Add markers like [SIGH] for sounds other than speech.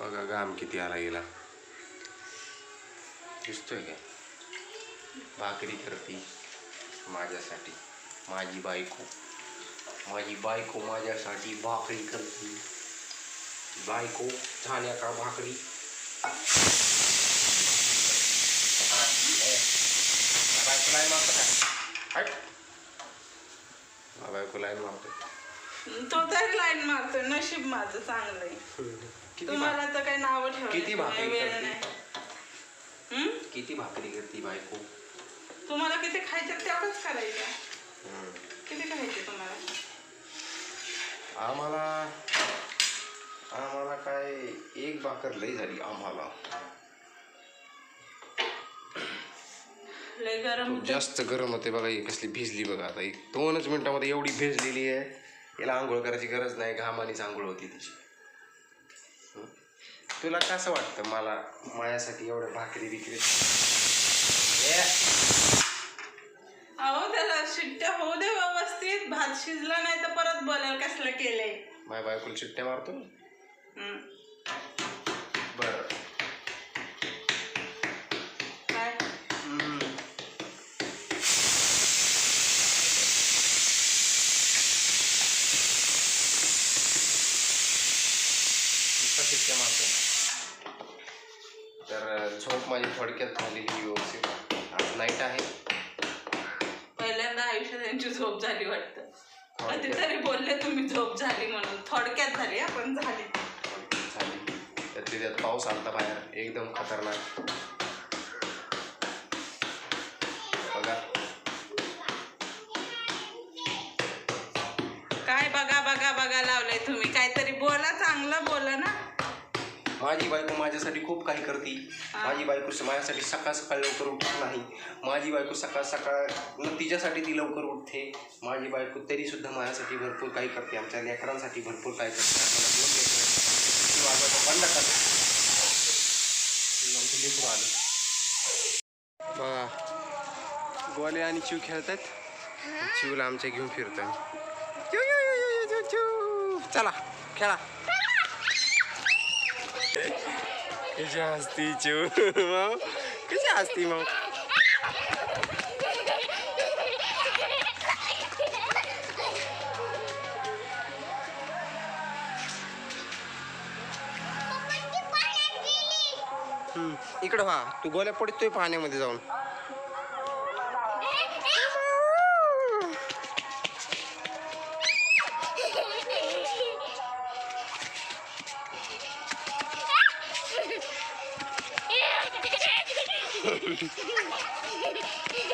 बघा घाम किती आला गेला. दिसतोय का भाकरी करते माझ्यासाठी. माझी बायको. माझी बायको माझ्यासाठी भाकरी करते. बायको झाल्या का भाकरी? बायको लाईन मारतो बायको लाईन मारतो तो तरी लाईन मारतोय. नशीब माझं चांगलंय. [LAUGHS] किती तुम्हाला तर काही नाव किती भाकरी हं? किती भाकरी करते बायको? तुम्हाला किती खायचं तेवढंच करायचं. हम्म. किती खायचे तुम्हाला? आम्हाला आम्हाला काय एक भाकर लई झाली आम्हाला. लय गरम खूप जास्त गरम होते बघा ही कसली भिजली बघा आता. एक दोनच मिनिटामध्ये एवढी भिजलेली आहे. याला आंघोळ करायची गरज नाही घामानीच आंघोळ होती तिची? तुला कसं वाटतं मला माझ्यासाठी एवढ्या भाकरी बिकरी? अहो त्याला शिट्ट्या होऊ दे व्यवस्थित. भात शिजला नाही तर परत बोलाल कसलं केलंय? माझ्या बायकोला चिट्ट्या मारतो. बरं काय हम्म. शिट्ट्या मारतो तर झोप माझी थोडक्यात झालेली व्यवस्थित. आज नाईट आहे. पहिल्यांदा आयुष्यात त्यांची झोप झाली वाटतं. कधीतरी बोलले तुम्ही झोप झाली म्हणून. थोडक्यात झाली हा, पण झाली. झाली. तर त्याच्यात पाऊस आलता बाहेर. एकदम खतरनाक. बघा. काय बघा बघा बघा लावलंय तुम्ही. काहीतरी बोला चांगलं बोला ना. माझी बायको माझ्यासाठी खूप काही करते. माझी बायको माझ्यासाठी सकाळ सकाळ लवकर उठत नाही. माझी बायको सकाळ सकाळ न तिच्यासाठी ती लवकर उठते. माझी बायको तरी सुद्धा माझ्यासाठी भरपूर काही करते. आमच्या लेकरांसाठी भरपूर काही करते. आम्हाला दोन लेकरं. ती वाजवायचं बंद कर हे आमचं लेकरू आलं. बघा गोले आणि चिव खेळतात चिवला आमच्या घेऊन चिव. चला खेळा. कशी असती चिव मग कशी असती मग इकडं व्हा तू गोल्या पडतोय पाण्यामध्ये जाऊन. ハハハハ!